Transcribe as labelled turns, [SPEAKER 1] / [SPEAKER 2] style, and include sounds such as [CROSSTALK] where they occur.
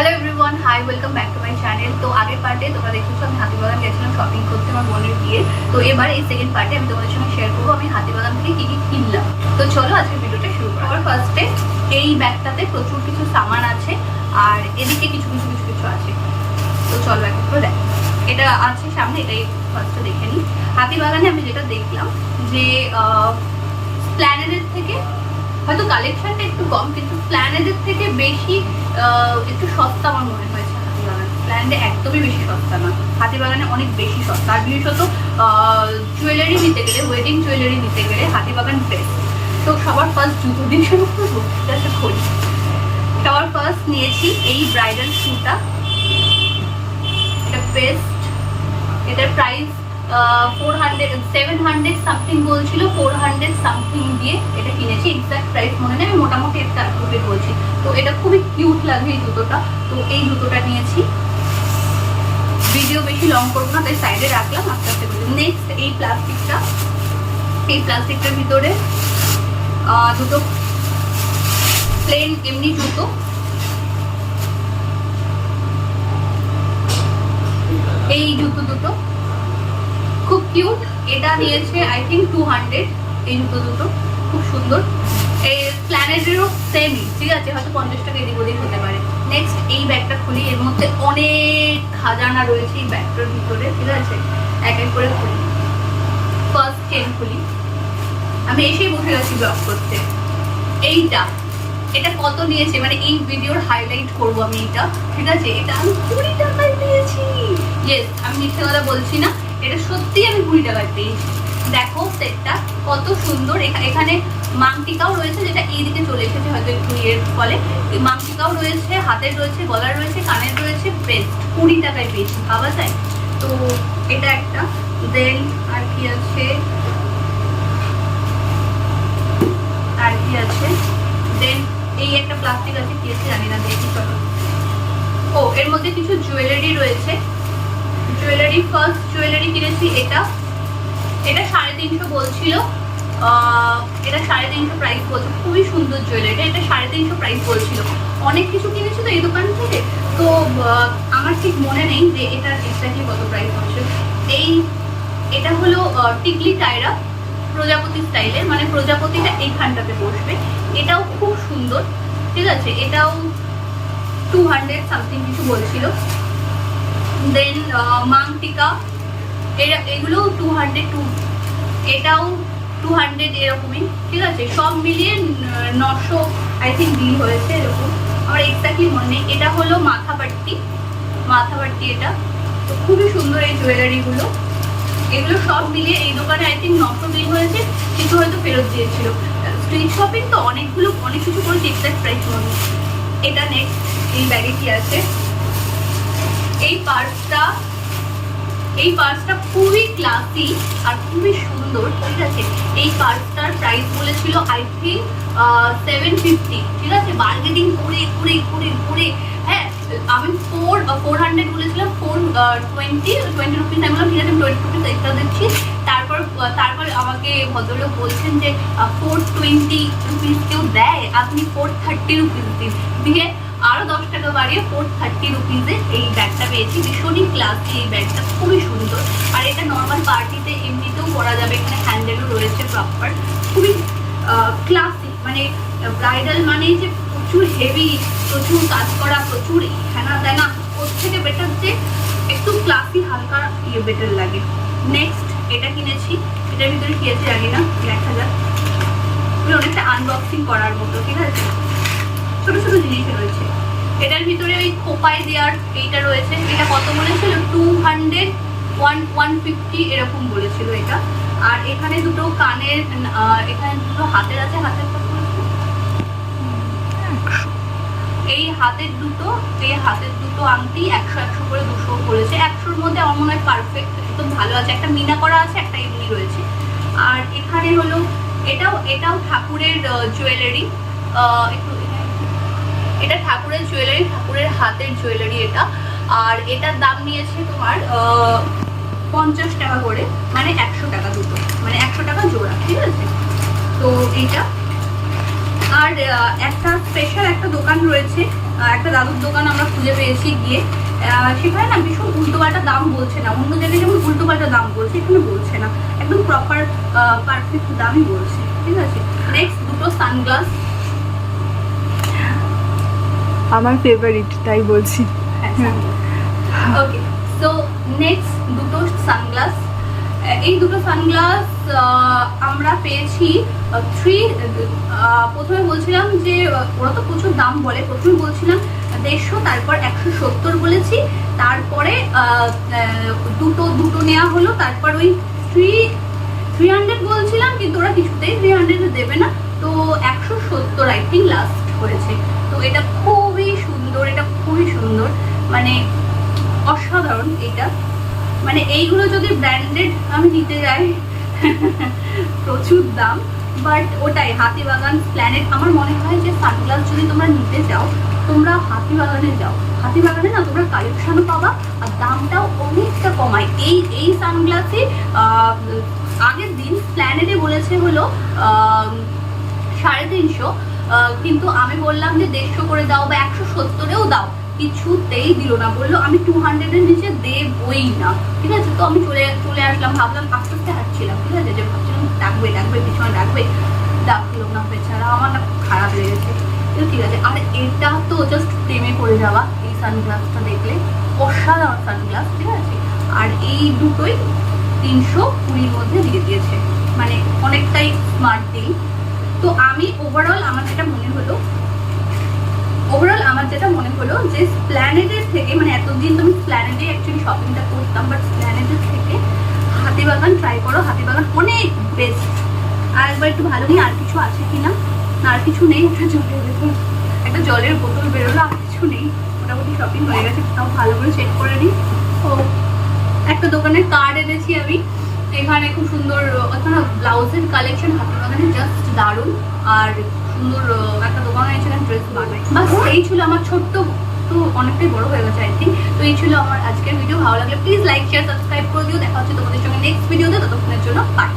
[SPEAKER 1] Hello everyone hi welcome back to my channel তো আগের পার্টে তোমরা দেখেছ আমি হাতিবাগান গেছিলাম শপিং করতে আমার বোনের বিয়ে। তো এবার এই সেকেন্ড পার্টে আমি তোমাদের সঙ্গে শেয়ার করব আমি হাতিবাগান থেকে কী কী কিনলাম। তো চলো আজকে ভিডিওটা শুরু করো আমার ফার্স্টে এই ব্যাগটাতে প্রচুর কিছু সামান আছে আর এদিকে কিছু কিছু কিছু কিছু আছে। তো চলো এক দেখ। এটা আছে সামনে, এটাই ফার্স্টে দেখে নিই। হাতিবাগানে আমি যেটা দেখলাম যে প্ল্যানেটের থেকে হয়তো কালেকশনটা একটু কম, কিন্তু প্ল্যানেটের থেকে বেশি একটু সস্তা আমার মনে হাতিবাগান প্ল্যানেটে একদমই বেশি সস্তা না। হাতিবাগানে অনেক বেশি সস্তা। আর বিশেষত জুয়েলারি নিতে গেলে ওয়েডিং জুয়েলারি নিতে গেলে হাতিবাগান বেস্ট তো সবার ফার্স্ট জুতো দিয়ে শুরু করব সেটা করি সবার ফার্স্ট নিয়েছি এই ব্রাইডাল শুটা এটা বেস্ট এটার price four hundred seven hundred something বলছিল ফোর হান্ড্রেড সামথিং দিয়ে এটা কিনেছি এক্সাক্ট প্রাইস মনে নেই, আমি মোটামুটি একটা রুপে বলছি। তো এটা খুবই কিউট লাগে এই জুতোটা। তো এই জুতোটা নিয়েছি। ভিডিও বেশি লং করব না, তাই সাইডে রাখলাম, আস্তে আস্তে নেক্সট এই প্লাস্টিকটা এই প্লাস্টিকটার ভিতরে দুটো প্লেন এমনি জুতো। এই জুতো দুটো। খুব কিউট এটা নিয়েছে আই থিঙ্ক টু হান্ড্রেড এই জুতো দুটো। খুব সুন্দর। এই প্ল্যানেটেরও সেমই ঠিক আছে? হয়তো পঞ্চাশ টাকা এদিক ওদিক হতে পারে। নেক্সট এই ব্যাগটা খুলি। এর মধ্যে অনেক খাজানা রয়েছে এই ব্যাগটার ভিতরে, ঠিক আছে? এক এক করে খুলি। ফার্স্ট চেন খুলি। আমি এসেই বসে গেছি ব্লগ করতে। এইটা, এটা কত নিয়েছে? মানে এই ভিডিওর হাইলাইট করব আমি এটা, ঠিক আছে? এটা আমি কুড়ি টাকায় নিয়েছি। ইয়েস আমি মিথ্যে কথা বলছি না। এটা সত্যি আমি কুড়ি টাকায় পেয়েছি দেখো সেটটা কত সুন্দর। এখা- এখানে মাংটিকাও রয়েছে যেটা এই দিকে চলে এসেছে হয়তো একটু এর ফলে। মাংটিকাও রয়েছে, হাতের রয়েছে, গলার রয়েছে, কানের রয়েছে বেস্ট কুড়ি টাকায় পেয়েছি, ভাবা যায়? তো এটা একটা। দেন আর কি আছে? আর কি আছে? দেন এই একটা প্লাস্টিক আছে, কি আছে জানি না, দেখি চলো। ও, এর মধ্যে কিছু জুয়েলারি রয়েছে। জুয়েলারি ফার্স্ট জুয়েলারি কিনেছি এটা। এটা সাড়ে তিনশো বলছিল। এটা সাড়ে তিনশো প্রাইস বলছে। খুবই সুন্দর জুয়েলারি এটা সাড়ে তিনশো প্রাইস বলছিল। অনেক কিছু কিনেছি তো এই দোকান থেকে। তো আমার ঠিক মনে নেই যে এটা এক্স্যাক্টলি কত প্রাইস হচ্ছে এই এটা হলো টিকলি টায়রা প্রজাপতি স্টাইলের মানে প্রজাপতিটা এইখানটাতে বসবে। এটাও খুব সুন্দর। ঠিক আছে? এটাও টু হান্ড্রেড সামথিং কিছু বলছিল। দেন মাংটিকা এরা, এগুলো টু হান্ড্রেড টু এটাও টু হান্ড্রেড এরকমই, ঠিক আছে? সব মিলিয়ে নশো আই থিঙ্ক বিল হয়েছে এরকম। আমার এক্স্যাক্টলি মনে নেই। এটা হলো মাথাপাট্টি মাথাপাট্টি এটা। তো খুবই সুন্দর এই জুয়েলারিগুলো এগুলো সব মিলিয়ে এই দোকানে আই থিঙ্ক নশো বিল হয়েছে। কিন্তু হয়তো ফেরত দিয়েছিল। স্ট্রিট শপিং তো অনেকগুলো, অনেক কিছু করেছে এক্সাক্ট প্রাইস মনে এটা নেক্সট এই ব্যাগে কি আছে? এই পার্সটা এই পার্সটা খুবই ক্লাসি আর খুবই সুন্দর, ঠিক আছে? এই পার্সটার প্রাইস বলেছিল আই থিঙ্ক সেভেন ফিফটি ঠিক আছে? বার্গেনিং করে করে করে করে হ্যাঁ আমি ফোর ফোর হান্ড্রেড বলেছিলাম ফোর টোয়েন্টি টোয়েন্টি রুপিস আমি বললাম, ঠিক আছে, আমি টোয়েন্টি রুপিস এক্সট্রা দিচ্ছি। তারপর তারপর আমাকে ভদ্রলোক বলছেন যে ফোর টোয়েন্টি রুপিস কেউ দেয়? আপনি ফোর থার্টি রুপিস দিন। দিয়ে আরও দশ টাকা বাড়িয়ে ফোর থার্টি রুপিসে এই ব্যাগটা পেয়েছি। ভীষণই ক্লাসি এই ব্যাগটা খুবই সুন্দর। আর এটা নর্মাল পার্টিতে এমনিতেও পরা যাবে, এখানে হ্যান্ডেলও রয়েছে প্রপার খুবই ক্লাসি মানে ব্রাইডাল মানেই যে প্রচুর হেভি প্রচুর কাজ করা, প্রচুর হেনা দেনা, ওর থেকে বেটার যে একটু ক্লাসি হালকা ইয়ে বেটার লাগে। নেক্সট এটা কিনেছি। এটার ভিতরে কি আছে জানি না, দেখা যাক। অনেকটা আনবক্সিং করার মতো, ঠিক আছে? ছোট ছোট জিনিস রয়েছে। এটার ভিতরে ওই খোপায় দেওয়ার এইটা রয়েছে। এটা কত বলেছিল? Two hundred one one fifty এরকম বলেছিল এটা। আর এখানে দুটো কানের এখানে দুটো হাতের আছে। হাতের এই হাতের দুটো, এই হাতের দুটো আংটি একশো একশো করে দুশো করেছে। একশোর মধ্যে আমার মনে হয় পারফেক্ট একদম ভালো আছে। একটা মিনা করা আছে, একটা এমনি রয়েছে। আর এখানে হলো, এটাও এটাও ঠাকুরের জুয়েলারি একটু এটা ঠাকুরের জুয়েলারি ঠাকুরের হাতের জুয়েলারি এটা। আর এটার দাম নিয়েছে তোমার পঞ্চাশ টাকা করে মানে একশো টাকা দুটো মানে একশো টাকা জোড়া, ঠিক আছে? তো এইটা। আর একটা স্পেশাল একটা দোকান রয়েছে একটা দাদুর দোকান আমরা খুঁজে পেয়েছি গিয়ে। সেখানে না ভীষণ উল্টোপাল্টা দাম বলছে না, অন্য জায়গায় যেমন উল্টোপাল্টা দাম বলছে এখানে বলছে না। একদম প্রপার পারফেক্ট দামই বলছে, ঠিক আছে? নেক্সট দুটো সানগ্লাস
[SPEAKER 2] আমার ফেভারিট তাই বলছি।
[SPEAKER 1] ওকে সো নেক্সট দুটো সানগ্লাস এই দুটো সানগ্লাস আমরা পেয়েছি থ্রি প্রথমে বলছিলাম যে ওরা তো প্রচুর দাম বলে, প্রথমে বলছিলাম দেড়শো, তারপর একশো সত্তর বলেছি, তারপরে দুটো দুটো নেওয়া হলো, তারপর ওই থ্রি থ্রি হান্ড্রেড বলছিলাম, কিন্তু ওরা কিছুতেই থ্রি হান্ড্রেড দেবে না, তো একশো সত্তর আই থিঙ্ক লাস্ট করেছে। তো এটা খুবই সুন্দর, এটা খুবই সুন্দর। মানে অসাধারণ এটা। মানে এইগুলো যদি ব্র্যান্ডেড আমি নিতে যাই, [LAUGHS] প্রচুর দাম। বাট ওটাই হাতিবাগান প্ল্যানেট আমার মনে হয় যে সানগ্লাস যদি তোমরা নিতে যাও তোমরা হাতিবাগানে যাও। হাতিবাগানে না তোমরা কালেকশনও পাবা, আর দামটাও অনেকটা কমায়। এই এই সানগ্লাসে আগের দিন প্ল্যানেটে বলেছে হলো সাড়ে তিনশো। কিন্তু আমি বললাম যে দেড়শো করে দাও বা একশো সত্তরেও দাও। কিছুতেই দিল না। বলল, আমি টু হান্ড্রেডের নিচে দেবই না। ঠিক আছে? তো আমি চলে চলে আসলাম। ভাবলাম, আস্তে আস্তে হাঁটছিলাম। ঠিক আছে? যে ভাবছিলাম, ডাকবে ডাকবে, পিছনে ডাকবে। ডাকলো না বেচারা, আমার না খারাপ লেগেছে। কিন্তু ঠিক আছে, আর এটা তো জাস্ট প্রেমে পড়ে যাওয়া এই সানগ্লাসটা দেখলে। অসাধারণ সানগ্লাস ঠিক আছে? আর এই দুটোই তিনশো কুড়ির মধ্যে দিয়ে দিয়েছে। মানে অনেকটাই স্মার্ট ডিল তো আমি ওভারঅল আমার যেটা মনে হলো ওভারঅল আমার যেটা মনে হলো যে স্প্ল্যানেডের থেকে মানে এতদিন তো আমি স্প্ল্যানেডে অ্যাকচুয়ালি শপিংটা করতাম বাট স্প্ল্যানেডের থেকে হাতিবাগান ট্রাই করো হাতিবাগান অনেক বেস্ট আর একবার একটু ভালো নিয়ে আর কিছু আছে কি না, আর কিছু নেই, একটা জলের বোতল। একটা জলের বোতল বেরোলো, আর কিছু নেই। মোটামুটি শপিং হয়ে গেছে, তাও ভালো করে চেক করে নিই। ও একটা দোকানের কার্ড এনেছি আমি। এখানে খুব সুন্দর এখানে ব্লাউজের কালেকশন হাতের বাগানে জাস্ট দারুণ আর সুন্দর একটা দোকান আছে এখানে ড্রেস বানায়। বাস, এই ছিল আমার ছোট্ট, তো অনেকটাই বড় হয়ে গেছে আই থিঙ্ক তো এই ছিল আমার আজকের ভিডিও ভালো লাগলে প্লিজ লাইক শেয়ার সাবস্ক্রাইব করে দিও। দেখা হচ্ছে তোমাদের সঙ্গে নেক্সট ভিডিওতে ততক্ষণের জন্য বাই